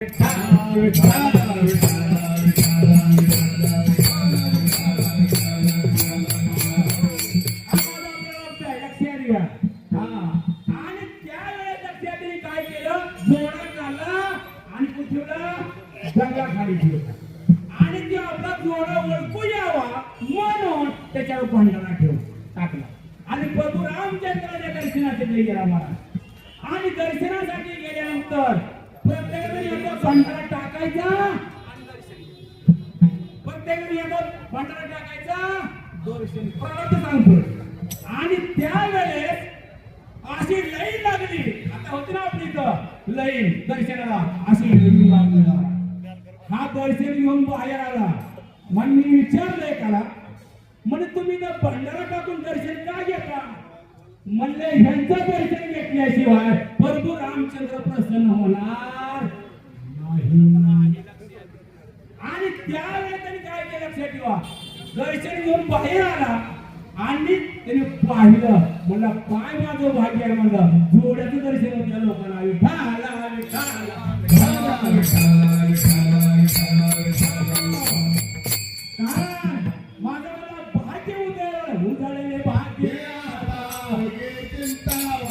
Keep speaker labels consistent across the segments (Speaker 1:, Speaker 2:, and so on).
Speaker 1: आणि आणि ते आपला जोडा ओळखू यावा म्हणून त्याच्यावर भांडणा ठेव टाकला. आणि प्रभू रामचंद्राच्या दर्शनासाठी गेला मला आणि दर्शनासाठी गेल्यानंतर प्रत्येकाने एकदा भांडारा टाकायचा. आणि दर्शन प्रत्येकाने येतो भांडारा टाकायचा. दर्शन परत सांगतो. आणि त्यावेळेस अशी लाईन लागली. आता होती ना आपली इथं लाईन दर्शनाला. अशी लाईन लागली. हा दर्शन घेऊन बाहेर आला. म्हणून मी विचारलंय त्याला म्हणजे तुम्ही तर भंडारा टाकून दर्शन का घेता? म्हणलं ह्यांचं दर्शन घेतल्याशिवाय प्रभू रामचंद्र प्रसन्न होणार नाही. आणि त्यावेळेस त्यांनी काय केलं लक्षात ठेवा. दर्शन घेऊन बाहेर आला आणि त्याने पाहिलं. म्हणलं काय माझं भाग्य आहे म्हणलं जोड्याचं दर्शन होत्या लोकांना. विठा आला विठा आला भाग्य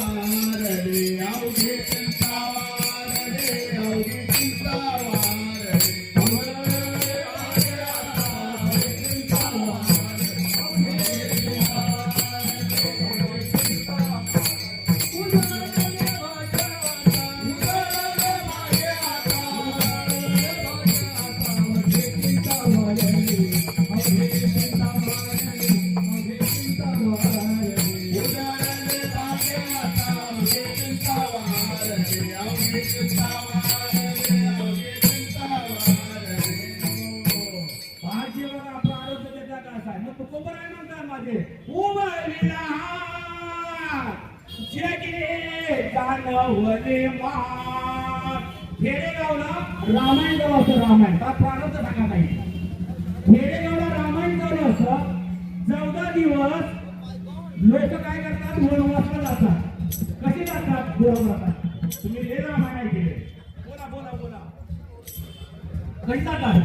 Speaker 1: खेडेगावला रामायण गाव असतं रामायण का प्रारंभ टाका नाही खेडेगावला रामायण गाव असतं चौदा दिवस लोक काय करतात? वनवासला जातात. कसे जातात? वनवासात तुम्ही हे रामायण ऐकले बोला बोला बोला कशी आहे.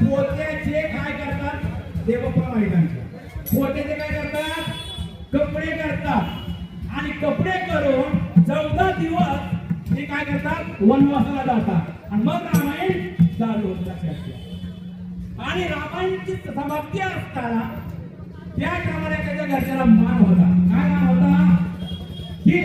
Speaker 1: पोत्याचे काय करतात देवप्पा माहितांचे पोत्याचे काय करतात कपडे करतात. आणि कपडे करून चौदा दिवस ते काय करतात? वनवासाला जातात. आणि मग रामायण चालू होतात आणि रामायणची समाप्ती असताना त्या टायमाला त्याच्या घरच्याला मान होता. काय मान होता? की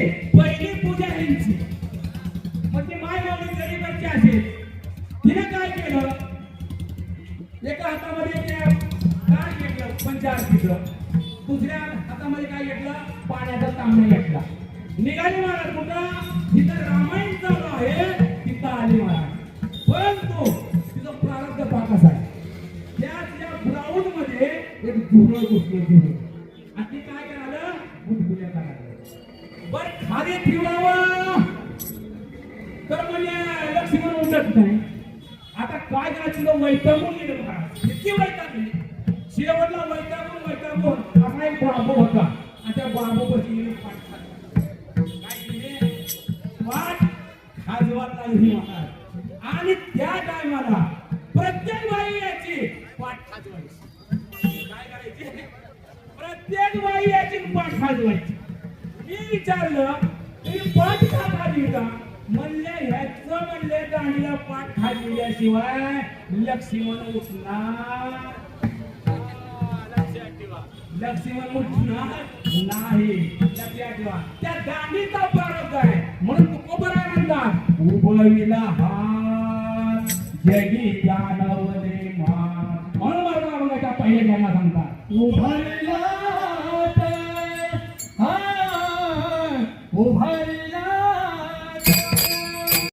Speaker 1: चार पंचारतीचं दुसऱ्या हातामध्ये काय घेतलं? पाण्याचा तांबे घेतला. निघाली महाराज कुठं? जिथं रामायण चालू आहे. तिथं आली महाराज. परंतु तिथं प्रारब्ध पाकच आहे. त्या त्या ब्राऊन मध्ये एक धुरळ घुसलं धुरळ आणि ती काय करायला? गुदगुल्या करायला. बर खाली ठेवावं तर म्हणजे लक्ष्मण उठत नाही. आता काय करायचं? वैतागून गेलं महाराज. किती वैतागली. शेवटला वैतागून वैतागून असा एक बाबू होता. आणि त्या बाबू बसली पाठ खाली. काय आणि त्या टायमाला प्रत्येक बाई याची पाठ खाजवायची. काय करायची? प्रत्येक बाई याची पाठ खाजवायची. मी विचारलं तुम्ही पाठ का खाली का म्हणले ह्याच म्हणले दांडीला पाठ खाजविल्याशिवाय लक्ष्मण उठणार लक्ष्मण उठणार नाही. लक्षात त्या दांडीचा प्रारब्ध आहे. म्हणून तू आहे म्हणतात उभविला हात. जगी जानवले मान म्हणून मला बघायचा पहिले ज्यांना सांगतात. उभविला